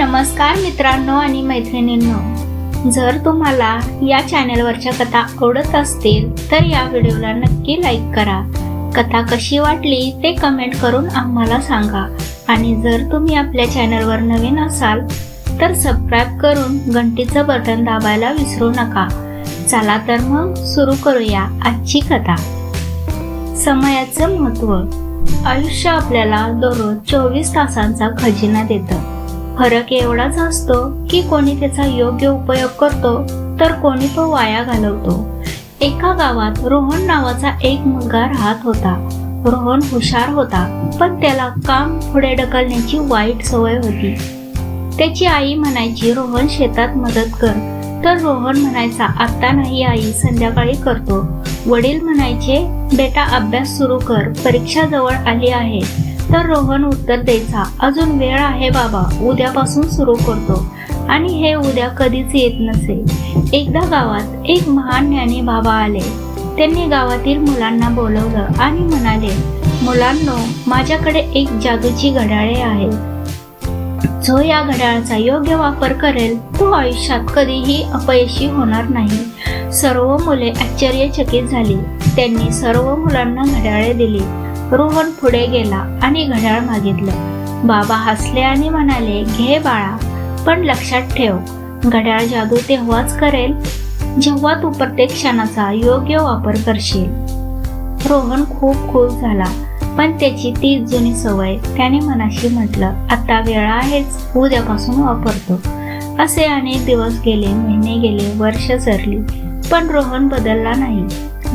नमस्कार मित्रांनो आणि मैत्रिणींनो. जर तुम्हाला या चॅनलवरच्या कथा आवडत असतील तर या व्हिडिओला नक्की लाईक करा. कथा कशी वाटली ते कमेंट करून आम्हाला सांगा. आणि जर तुम्ही आपल्या चॅनलवर नवीन असाल तर सबस्क्राईब करून घंटीचं बटन दाबायला विसरू नका. चला तर मग सुरू करूया आजची कथा. समयाचं महत्त्व आयुष्य आपल्याला दररोज चोवीस तासांचा खजिना देतं. फरक एवढाच असतो की कोणी त्याचा योग्य उपयोग करतो तर कोणी तो वाया घालवतो. एका गावात रोहन नावाचा एक मुलगा राहत होता. रोहन हुशार होता पण त्याला काम पुढे ढकलण्याची वाईट सवय होती. त्याची आई म्हणायची रोहन शेतात मदत कर. तर रोहन म्हणायचा आता नाही आई संध्याकाळी करतो. वडील म्हणायचे बेटा अभ्यास सुरू कर परीक्षा जवळ आली आहे. तर रोहन उत्तर द्यायचा अजून वेळ आहे बाबा उद्यापासून सुरू करतो. आणि हे उद्या कधीच येत नसे. एकदा गावात एक महान ज्ञानी बाबा आले. त्यांनी गावातील मुलांना बोलवलं आणि म्हणाले मुलांनो माझ्याकडे एक जादूची घड्याळे आहे. जो या घड्याळाचा योग्य वापर करेल तो आयुष्यात कधीही अपयशी होणार नाही. सर्व मुले आश्चर्यचकित झाली. त्यांनी सर्व मुलांना घड्याळे दिली. रोहन पुढे गेला आणि घड्याळ मागितलं. बाबा हसले आणि म्हणाले घे बाळा पण लक्षात ठेव. घड्याळ जादू तेव्हाच करेल जेव्हा तू प्रत्येक क्षणाचा योग्य वापर करशील. रोहन खूप खुश झाला पण त्याची ती जुनी सवय त्याने मनाशी म्हटलं आता वेळ आहेच उद्यापासून वापरतो. असे अनेक दिवस गेले महिने गेले वर्ष सरली पण रोहन बदलला नाही.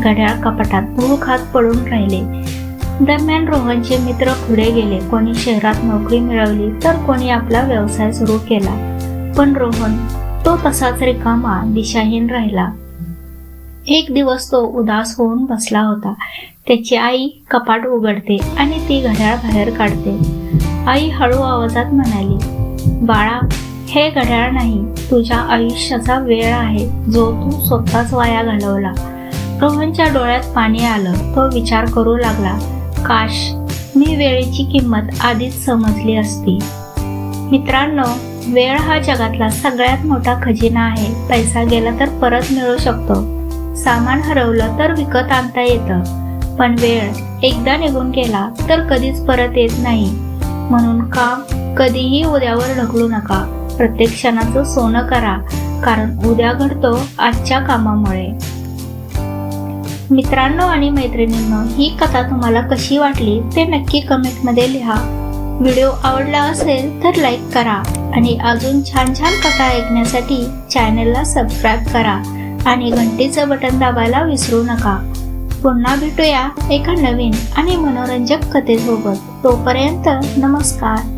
घड्याळ कपाटात भूखात पडून राहिले. दरम्यान रोहनचे मित्र पुढे गेले. कोणी शहरात नोकरी मिळवली तर कोणी आपला व्यवसाय सुरू केला. पण रोहन तो तसाच रिकामा दिशाहीन राहिला. एक दिवस तो उदास होऊन बसला होता. त्याची आई कपाट उघडते आणि ती घड्याळ बाहेर काढते. आई हळू आवाजात म्हणाली बाळा हे घड्याळ नाही. तुझ्या आयुष्याचा वेळ आहे जो तू स्वतःच वाया घालवला. रोहनच्या डोळ्यात पाणी आलं. तो विचार करू लागला काश मी वेळेची किंमत आधीच समजली असती. मित्रांनो वेळ हा जगातला सगळ्यात मोठा खजिना आहे. पैसा गेला तर परत मिळू शकतो. सामान हरवलं तर विकत आणता येतं. पण वेळ एकदा निघून गेला तर कधीच परत येत नाही. म्हणून काम कधीही उद्यावर ढकलू नका. प्रत्येक क्षणाचं सोनं करा कारण उद्या घडतो आजच्या कामामुळे. मित्रांनो आणि मैत्रिणींनो ही कथा तुम्हाला कशी वाटली ते नक्की कमेंटमध्ये लिहा. व्हिडिओ आवडला असेल तर लाईक करा आणि अजून छान छान कथा ऐकण्यासाठी चॅनलला सबस्क्राईब करा आणि घंटीचं बटन दाबायला विसरू नका. पुन्हा भेटूया एका नवीन आणि मनोरंजक कथेसोबत. तोपर्यंत नमस्कार.